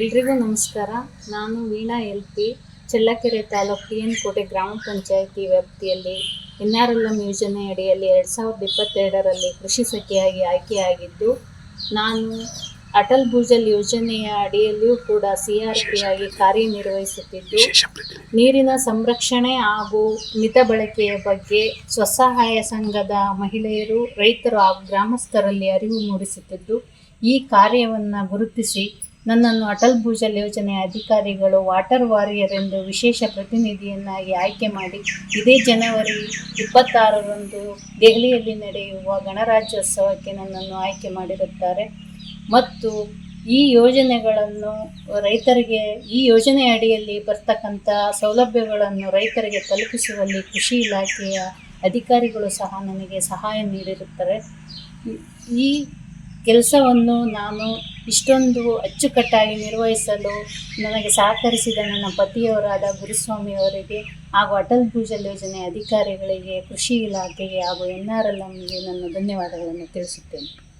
ಎಲ್ರಿಗೂ ನಮಸ್ಕಾರ. ನಾನು Veena L P, Challakere taluk T N Kote ಗ್ರಾಮ ಪಂಚಾಯಿತಿ ವ್ಯಾಪ್ತಿಯಲ್ಲಿ ಎನ್ ಆರ್ ಎಲ್ ಎಂ ಯೋಜನೆ ಅಡಿಯಲ್ಲಿ ಎರಡು ಸಾವಿರದ ಇಪ್ಪತ್ತೆರಡರಲ್ಲಿ ಕೃಷಿ ಸಖಿಯಾಗಿ ಆಯ್ಕೆಯಾಗಿದ್ದು, ನಾನು ಅಟಲ್ ಭೂಜಲ್ ಯೋಜನೆಯ ಅಡಿಯಲ್ಲಿಯೂ ಕೂಡ ಸಿ ಆರ್ ಪಿ ಆಗಿ ಕಾರ್ಯನಿರ್ವಹಿಸುತ್ತಿದ್ದು, ನೀರಿನ ಸಂರಕ್ಷಣೆ ಹಾಗೂ ಮಿತ ಬಳಕೆಯ ಬಗ್ಗೆ ಸ್ವಸಹಾಯ ಸಂಘದ ಮಹಿಳೆಯರು, ರೈತರು ಹಾಗೂ ಗ್ರಾಮಸ್ಥರಲ್ಲಿ ಅರಿವು ಮೂಡಿಸುತ್ತಿದ್ದು, ಈ ಕಾರ್ಯವನ್ನು ಗುರುತಿಸಿ ನನ್ನನ್ನು ಅಟಲ್ ಭೂಜಲ್ ಯೋಜನೆಯ ಅಧಿಕಾರಿಗಳು ವಾಟರ್ ವಾರಿಯರ್ ಎಂದು ವಿಶೇಷ ಪ್ರತಿನಿಧಿಯನ್ನಾಗಿ ಆಯ್ಕೆ ಮಾಡಿ ಇದೇ ಜನವರಿ ಇಪ್ಪತ್ತಾರರಂದು ದೆಹಲಿಯಲ್ಲಿ ನಡೆಯುವ ಗಣರಾಜ್ಯೋತ್ಸವಕ್ಕೆ ನನ್ನನ್ನು ಆಯ್ಕೆ ಮಾಡಿರುತ್ತಾರೆ. ಮತ್ತು ಈ ಯೋಜನೆಗಳನ್ನು ರೈತರಿಗೆ, ಈ ಯೋಜನೆ ಅಡಿಯಲ್ಲಿ ಬರ್ತಕ್ಕಂಥ ಸೌಲಭ್ಯಗಳನ್ನು ರೈತರಿಗೆ ತಲುಪಿಸುವಲ್ಲಿ ಕೃಷಿ ಇಲಾಖೆಯ ಅಧಿಕಾರಿಗಳು ಸಹ ನನಗೆ ಸಹಾಯ ನೀಡಿರುತ್ತಾರೆ. ಈ ಕೆಲಸವನ್ನು ನಾನು ಇಷ್ಟೊಂದು ಅಚ್ಚುಕಟ್ಟಾಗಿ ನಿರ್ವಹಿಸಲು ನನಗೆ ಸಹಕರಿಸಿದ ನನ್ನ ಪತಿಯವರಾದ ಗುರುಸ್ವಾಮಿಯವರಿಗೆ ಹಾಗೂ ಅಟಲ್ ಭೂಜಲ್ ಯೋಜನೆ ಅಧಿಕಾರಿಗಳಿಗೆ, ಕೃಷಿ ಇಲಾಖೆಗೆ ಹಾಗೂ ಎನ್ ಆರ್ ಎಲ್ ಎಮ್ಗೆ ನನ್ನ ಧನ್ಯವಾದಗಳನ್ನು ತಿಳಿಸುತ್ತೇನೆ.